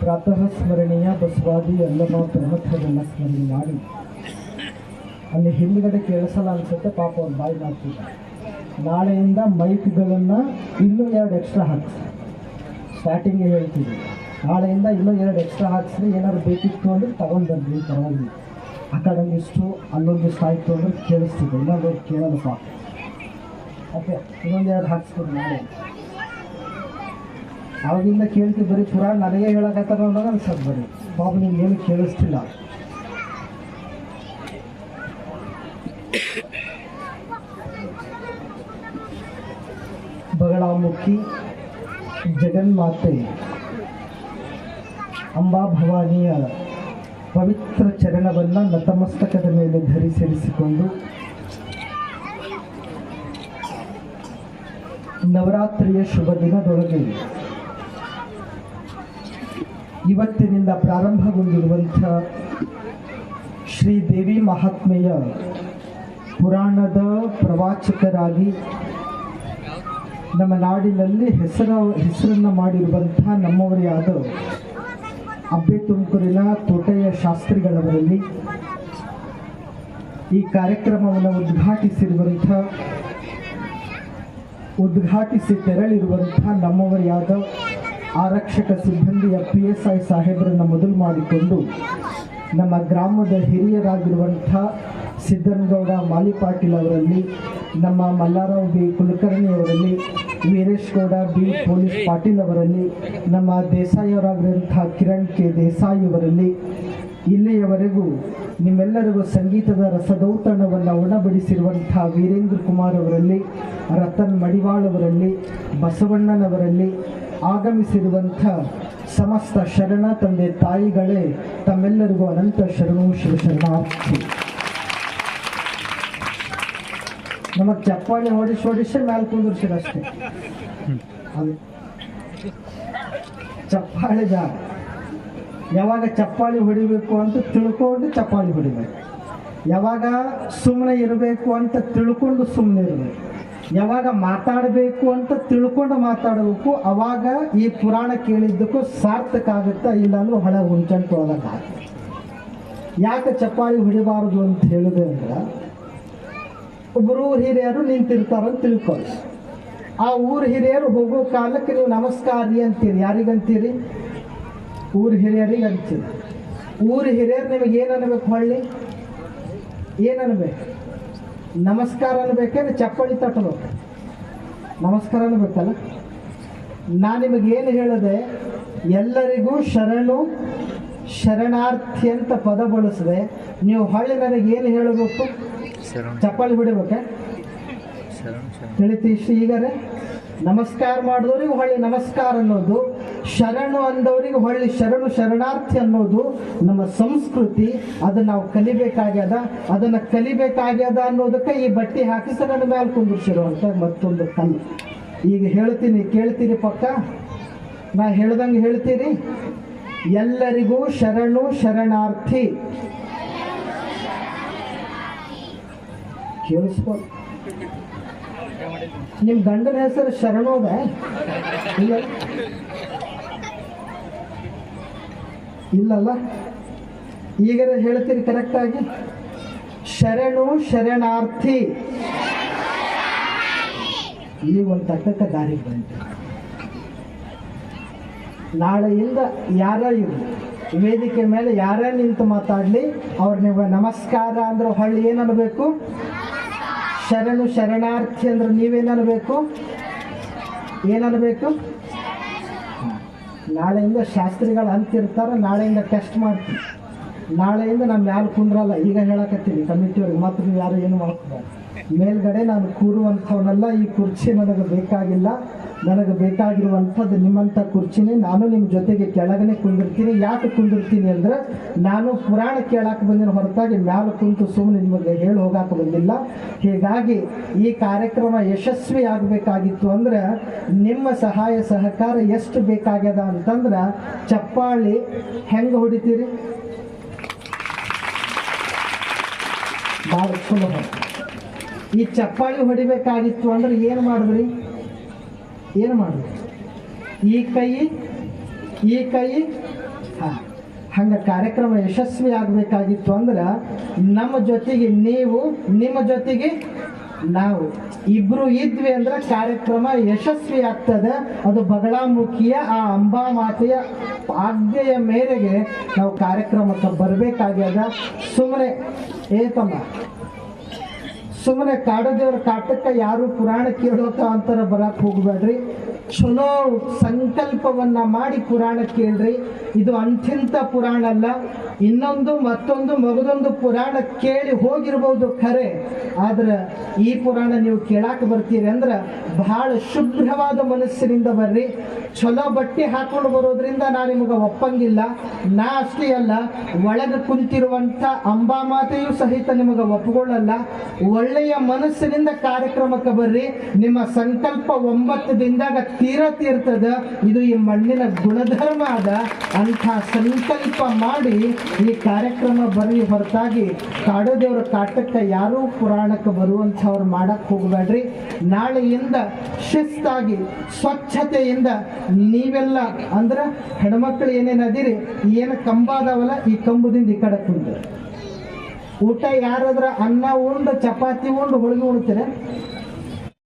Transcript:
ಪ್ರಾತಃ ಸ್ಮರಣೀಯ ಬಸವಾದಿ ಎಲ್ಲಮ ಪ್ರಮುಖರನ್ನ ಸ್ಮರಣೆ ಮಾಡಿ. ಅಲ್ಲಿ ಹಿಂದ್ಗಡೆ ಕೇಳಿಸಲ್ಲ ಅನ್ಸುತ್ತೆ ಪಾಪ ಅವ್ರು ಬಾಯಿ ಮಾಡ್ತಿದ್ದ ನಾಳೆಯಿಂದ ಮೈಕ್ಗಳನ್ನು ಇನ್ನೂ ಎರಡು ಎಕ್ಸ್ಟ್ರಾ ಹಾಕ್ಸಿ. ಸ್ಟಾರ್ಟಿಂಗ್ ಹೇಳ್ತೀವಿ ನಾಳೆಯಿಂದ ಇನ್ನೂ ಎರಡು ಎಕ್ಸ್ಟ್ರಾ ಹಾಕ್ಸ್ರಿ ಏನಾದ್ರು ಬೇಕಿತ್ತು ಅಂದ್ರೆ ತಗೊಂಡು ಬಂದ್ವಿ ಪರವಾಗಿಲ್ಲ. ಆ ಕಡೆ ಒಂದಿಷ್ಟು ಅಲ್ಲೊಂದಿಷ್ಟು ಆಯಿತು ಅಂದ್ರೆ ಕೇಳಿಸ್ತಿದೆ. ಇನ್ನೊಂದು ಕೇಳಲ್ಲಪ್ಪ ಓಕೆ ಇನ್ನೊಂದು ಎರಡು ಹಾಕ್ಸ್ಕೊಂಡು ನಾಳೆ. ಅವಾಗಿಂದ ಕೇಳ್ತೀವಿ ಬರೀ ಪುರಾಣ ನನಗೆ ಹೇಳಕತ್ತಾರ ಅನ್ನೋದು ಅನ್ಸದ್ ಬರೀ. ಪಾಪ ನಿಮ್ಗೆ ಏನು ಕೇಳಿಸ್ತಿಲ್ಲ. ಬಗಳಾಮುಖಿ, ಜಗನ್ಮಾತೆ, ಅಂಬಾ ಭವಾನಿಯ ಪವಿತ್ರ ಚರಣವನ್ನು ನತಮಸ್ತಕದ ಮೇಲೆ ಧರಿಸಿರಿಸಿಕೊಂಡು ನವರಾತ್ರಿಯ ಶುಭ ದಿನದೊಳಗೆ ಇವತ್ತಿನಿಂದ ಪ್ರಾರಂಭಗೊಂಡಿರುವಂಥ ಶ್ರೀದೇವಿ ಮಹಾತ್ಮೆಯ ಪುರಾಣದ ಪ್ರವಾಚಕರಾಗಿ ನಮ್ಮ ನಾಡಿನಲ್ಲಿ ಹೆಸರ, ಹೆಸರನ್ನು ಮಾಡಿರುವಂಥ ನಮ್ಮವರೇ ಆದ ಅಬ್ಬೆ ತುಮಕೂರಿನ ತೋಟಯ್ಯ ಶಾಸ್ತ್ರಿಗಳವರಲ್ಲಿ ಈ ಕಾರ್ಯಕ್ರಮವನ್ನು ಉದ್ಘಾಟಿಸಿರುವಂಥ, ಉದ್ಘಾಟಿಸಿ ತೆರಳಿರುವಂಥ ನಮ್ಮವರೇ ಆದ ಆರಕ್ಷಕ ಸಿಬ್ಬಂದಿಯ ಪಿ ಎಸ್ ಐ ಸಾಹೇಬರನ್ನು ಮೊದಲು ಮಾಡಿಕೊಂಡು ನಮ್ಮ ಗ್ರಾಮದ ಹಿರಿಯರಾಗಿರುವಂಥ ಸಿದ್ದನಗೌಡ ಮಾಲಿಪಾಟೀಲ್ ಅವರಲ್ಲಿ, ನಮ್ಮ ಮಲ್ಲಾರಾವ್ ಬಿ ಕುಲಕರ್ಣಿ ಅವರಲ್ಲಿ, ವೀರೇಶ್ ಗೌಡ ಬಿ ಪೊಲೀಸ್ ಪಾಟೀಲ್ ಅವರಲ್ಲಿ, ನಮ್ಮ ದೇಸಾಯಿ ಅವರಾಗಿರುವಂಥ ಕಿರಣ್ ಕೆ ದೇಸಾಯಿ ಅವರಲ್ಲಿ, ಇಲ್ಲಿಯವರೆಗೂ ನಿಮ್ಮೆಲ್ಲರಿಗೂ ಸಂಗೀತದ ರಸದೌತಣವನ್ನು ಉಣಬಡಿಸಿರುವಂಥ ವೀರೇಂದ್ರ ಕುಮಾರ್ ಅವರಲ್ಲಿ, ರತನ್ ಮಡಿವಾಳ್ ಅವರಲ್ಲಿ, ಬಸವಣ್ಣನವರಲ್ಲಿ ಆಗಮಿಸಿರುವಂಥ ಸಮಸ್ತ ಶರಣ ತಂದೆ ತಾಯಿಗಳೇ, ತಮ್ಮೆಲ್ಲರಿಗೂ ಅನಂತ ಶರಣು ಶಿವಶರಣಾರ್ಥಿ ನಮಗೆ ಚಪ್ಪಾಳಿ ಹೊಡಿಸಿ ಹೊಡಿಸಿ ಮ್ಯಾಲೆ ಕುಂದಿರ್ಸಿರ ಅಷ್ಟೇ ಚಪ್ಪಾಳಿ ಜಾಗ ಯಾವಾಗ ಚಪ್ಪಾಳಿ ಹೊಡಿಬೇಕು ಅಂತ ತಿಳ್ಕೊಂಡು ಚಪ್ಪಾಳಿ ಹೊಡಿಬೇಕು. ಯಾವಾಗ ಸುಮ್ಮನೆ ಇರಬೇಕು ಅಂತ ತಿಳ್ಕೊಂಡು ಸುಮ್ಮನೆ ಇರಬೇಕು. ಯಾವಾಗ ಮಾತಾಡಬೇಕು ಅಂತ ತಿಳ್ಕೊಂಡು ಮಾತಾಡಬೇಕು, ಅವಾಗ ಈ ಪುರಾಣ ಕೇಳಿದ್ದಕ್ಕೂ ಸಾರ್ಥಕ ಆಗುತ್ತಾ ಇಲ್ಲ ಅಂದ್ರೆ ಹೊಳೆ ಹುಂಚಂಟು ಹೋಗೋಕ್ಕಾಗುತ್ತೆ ಯಾಕೆ ಚಪ್ಪಾಳಿ ಹೊಡಿಬಾರದು ಅಂತ ಹೇಳಿದೆ ಅಂದ್ರೆ ಒಬ್ಬರು ಹಿರಿಯರು ನಿಂತಿರ್ತಾರಂತ ತಿಳ್ಕೊಳ್ಳಿ. ಆ ಊರು ಹಿರಿಯರು ಹೋಗೋ ಕಾಲಕ್ಕೆ ನೀವು ನಮಸ್ಕಾರಿ ಅಂತೀರಿ. ಯಾರಿಗಂತೀರಿ? ಊರು ಹಿರಿಯರಿಗೆ ಅಂತೀರಿ ಊರು ಹಿರಿಯರು ನಿಮಗೆ ಏನು ಅನ್ಬೇಕು ಹೊಳ್ಳಿ? ಏನು ಅನ್ಬೇಕು? ನಮಸ್ಕಾರ ಅನ್ಬೇಕೇನು? ಚಪ್ಪಳಿ ತಟ್ಟಬೇಕು ನಮಸ್ಕಾರ ಅನ್ಬೇಕಲ್ಲ? ನಾನು ನಿಮಗೆ ಏನು ಹೇಳಿದೆ ಎಲ್ಲರಿಗೂ ಶರಣು ಶರಣಾರ್ಥಿ ಅಂತ ಪದ ಬಳಸಿದೆ. ನೀವು ಹೊಳ್ಳಿ ನನಗೆ ಏನು ಹೇಳಬೇಕು? ಚಪ್ಪಲಿ ಚಪ್ಪಾಳಿ ಹೊಡಿಬೇಕಾ ಶರಣ್ ಶರಣ್. ತಿಳಿತಿ ಈಗರೆ. ನಮಸ್ಕಾರ ಮಾಡಿದವ್ರಿಗೆ ಹೊಳ್ಳಿ ನಮಸ್ಕಾರ ಅನ್ನೋದು. ಶರಣು ಅಂದವರಿಗೆ ಹೊಳ್ಳಿ ಶರಣು ಶರಣಾರ್ಥಿ ಅನ್ನೋದು ನಮ್ಮ ಸಂಸ್ಕೃತಿ. ಅದನ್ನ ನಾವು ಕಲಿಬೇಕಾಗ್ಯದ, ಅದನ್ನ ಕಲಿಬೇಕಾಗ್ಯದ ಅನ್ನೋದಕ್ಕೆ ಈ ಬಟ್ಟೆ ಹಾಕಿಸ ನನ್ನ ಮೇಲೆ ಕುಂದಿರ್ಸಿರುವಂತ ಮತ್ತೊಂದು ಕಲ್ಲು. ಈಗ ಹೇಳ್ತೀನಿ, ಕೇಳ್ತೀರಿ ಪಕ್ಕ? ನಾ ಹೇಳ್ದಂಗೆ ಹೇಳ್ತೀರಿ? ಎಲ್ಲರಿಗೂ ಶರಣು ಶರಣಾರ್ಥಿ. ಕೇಳಿಸ್ಕೊ. ನಿಮ್ಮ ಗಂಡನ ಹೆಸರು ಶರಣೋದ? ಇಲ್ಲಲ್ಲ? ಈಗ ಹೇಳ್ತೀರಿ ಕರೆಕ್ಟಾಗಿ ಶರಣು ಶರಣಾರ್ಥಿ. ಈ ಒಂದು ತಕ್ಕ ದಾರಿ ಬಂತು ನಾಳೆಯಿಂದ ಯಾರ ಇರು ವೇದಿಕೆ ಮೇಲೆ ಯಾರೇ ನಿಂತು ಮಾತಾಡಲಿ? ಅವ್ರು ನೀವು ನಮಸ್ಕಾರ ಅಂದ್ರೆ ಹೊಳ್ಳಿ ಏನು ಅನ್ಬೇಕು ಶರಣು ಶರಣಾರ್ಥಿ ಅಂದ್ರೆ ನೀವೇನನ್ಬೇಕು? ಏನನ್ಬೇಕು? ನಾಳೆಯಿಂದ ಶಾಸ್ತ್ರಿಗಳು ಅಂತಿರ್ತಾರೆ, ನಾಳೆಯಿಂದ ಟೆಸ್ಟ್ ಮಾಡ್ತೀವಿ. ನಾಳೆಯಿಂದ ನಾನು ಮ್ಯಾಲ ಕುಂದ್ರಲ್ಲ, ಈಗ ಹೇಳಕತ್ತೀನಿ ಕಮಿಟಿಯವ್ರಿಗೆ ಮಾತ್ರ ಯಾರು ಏನು ಮಾಡ್ತಾರೆ ಮೇಲ್ಗಡೆ ನಾನು ಕೂರುವಂಥವನ್ನೆಲ್ಲ ಈ ಕುರ್ಚಿ ನನಗೆ ಬೇಕಾಗಿಲ್ಲ. ನನಗೆ ಬೇಕಾಗಿರುವಂಥದ್ದು ನಿಮ್ಮಂಥ ಕುರ್ಚಿನೇ ನಾನು ನಿಮ್ಮ ಜೊತೆಗೆ ಕೆಳಗನೆ ಕುಂದಿರ್ತೀನಿ. ಯಾಕೆ ಕುಂದಿರ್ತೀನಿ ಅಂದ್ರೆ ನಾನು ಪುರಾಣ ಕೇಳಕ್ಕೆ ಬಂದಿನ ಹೊರತಾಗಿ ಮ್ಯಾಲ ಕುಂತು ಸುಮ್ಮನೆ ನಿಮಗೆ ಹೇಳಿ ಹೋಗಕ್ಕೆ ಬಂದಿಲ್ಲ. ಹೀಗಾಗಿ ಈ ಕಾರ್ಯಕ್ರಮ ಯಶಸ್ವಿ ಆಗಬೇಕಾಗಿತ್ತು ಅಂದ್ರೆ ನಿಮ್ಮ ಸಹಾಯ ಸಹಕಾರ ಎಷ್ಟು ಬೇಕಾಗ್ಯದ ಅಂತಂದ್ರೆ ಚಪ್ಪಾಳಿ ಹೆಂಗೆ ಹೊಡಿತೀರಿ? ಭಾಳ ಸುಲಭ ಈ ಚಪ್ಪಾಳಿ ಹೊಡಿಬೇಕಾಗಿತ್ತು ಅಂದ್ರೆ ಏನು ಮಾಡಿದ್ರಿ? ಏನು ಮಾಡೋದು? ಈ ಕೈ ಈ ಕೈ ಹಂಗ ಹಂಗೆ ಕಾರ್ಯಕ್ರಮ ಯಶಸ್ವಿ ಆಗಬೇಕಾಗಿತ್ತು ಅಂದ್ರೆ ನಮ್ಮ ಜೊತೆಗೆ ನೀವು, ನಿಮ್ಮ ಜೊತೆಗೆ ನಾವು. ಇಬ್ರು ಇದ್ವಿ ಅಂದ್ರೆ ಕಾರ್ಯಕ್ರಮ ಯಶಸ್ವಿ ಆಗ್ತದೆ. ಅದು ಬಗಳಾಮುಖಿಯ ಆ ಅಂಬಾ ಮಾತೆಯ ಆಜ್ಞೆಯ ಮೇರೆಗೆ ನಾವು ಕಾರ್ಯಕ್ರಮಕ್ಕೆ ಬರಬೇಕಾಗ್ಯದ. ಸುಮ್ಮನೆ ಏತಮ್ಮ? ಸುಮ್ಮನೆ ಕಾಡದೇವ್ರ ಕಾಟಕ್ಕೆ ಯಾರು ಪುರಾಣ ಕೇಳೋಕ ಅಂತರ ಬರಕ್ ಹೋಗ್ಬೇಡ್ರಿ. ಚಲೋ ಸಂಕಲ್ಪವನ್ನ ಮಾಡಿ ಪುರಾಣ ಕೇಳ್ರಿ. ಇದು ಅಂಥಿಂಥ ಪುರಾಣ ಅಲ್ಲ. ಇನ್ನೊಂದು ಮತ್ತೊಂದು ಮಗದೊಂದು ಪುರಾಣ ಕೇಳಿ ಹೋಗಿರ್ಬೋದು ಖರೆ. ಆದ್ರೆ ಈ ಪುರಾಣ ನೀವು ಕೇಳಾಕ ಬರ್ತೀರಿ ಅಂದ್ರೆ ಬಹಳ ಶುಭ್ರವಾದ ಮನಸ್ಸಿನಿಂದ ಬರ್ರಿ. ಚಲೋ ಬಟ್ಟೆ ಹಾಕೊಂಡು ಬರೋದ್ರಿಂದ ನಾ ನಿಮಗೆ ಒಪ್ಪಂಗಿಲ್ಲ. ನಾ ಅಷ್ಟೇ ಅಲ್ಲ, ಒಳಗೆ ಕುಂತಿರುವಂತ ಅಂಬಾಮಾತೆಯೂ ಸಹಿತ ನಿಮಗೆ ಒಪ್ಪಿಕೊಳ್ಳಲ್ಲ ಒಳ್ಳೆಯ ಮನಸ್ಸಿನಿಂದ ಕಾರ್ಯಕ್ರಮಕ್ಕೆ ಬರ್ರಿ. ನಿಮ್ಮ ಸಂಕಲ್ಪ ಒಂಬತ್ತು ದಿನದಾಗ ತೀರ ತೀರ್ತದ. ಇದು ಈ ಮಣ್ಣಿನ ಗುಣಧರ್ಮ ಅದ. ಅಂಥ ಸಂಕಲ್ಪ ಮಾಡಿ ಈ ಕಾರ್ಯಕ್ರಮ ಬರ್ರಿ. ಹೊರತಾಗಿ ಕಾಡೋದೇವ್ರ ಕಾಟಕ್ಕೆ ಯಾರೂ ಪುರಾಣಕ್ಕೆ ಬರುವಂಥವ್ರು ಮಾಡಕ್ಕೆ ಹೋಗಬೇಡ್ರಿ. ನಾಳೆಯಿಂದ ಶಿಸ್ತಾಗಿ, ಸ್ವಚ್ಛತೆಯಿಂದ ನೀವೆಲ್ಲ ಅಂದ್ರೆ ಹೆಣ್ಮಕ್ಳು ಏನೇನು ಅದಿರಿ, ಏನು ಕಂಬ ಅದಾವಲ್ಲ, ಈ ಕಂಬದಿಂದ ಈ ಕಡೆ ಕುಂದ್ರು. ಊಟ ಯಾರಾದ್ರ ಅನ್ನ ಉಂಡು ಚಪಾತಿ ಉಂಡು ಹೋಳಿಗೆ ಉಣ್ತೀರ?